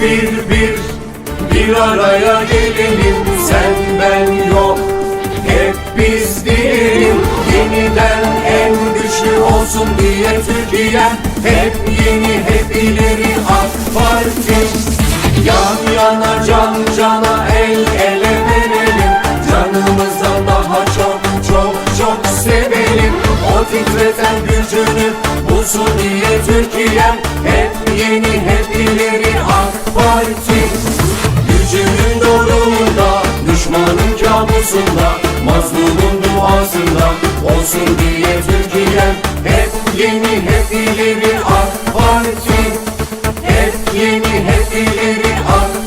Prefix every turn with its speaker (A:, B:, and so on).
A: bir bir bir araya gelelim. Sen ben yok hep biz diyelim. Yeniden en güçlü olsun diye Türkiye'm. Hep yeni hep ileri AK Parti. Yan yana can cana el ele verelim. Canımızdan daha çok çok çok sevelim. O titreten gücünü bulsun diye Türkiye'm. Hep Parti Gücünün doğruluğunda, düşmanın kabusunda Mazlumun duasında olsun diye Türkiye'm Hep yeni hep ileri AK Parti. Hep yeni hep ileri AK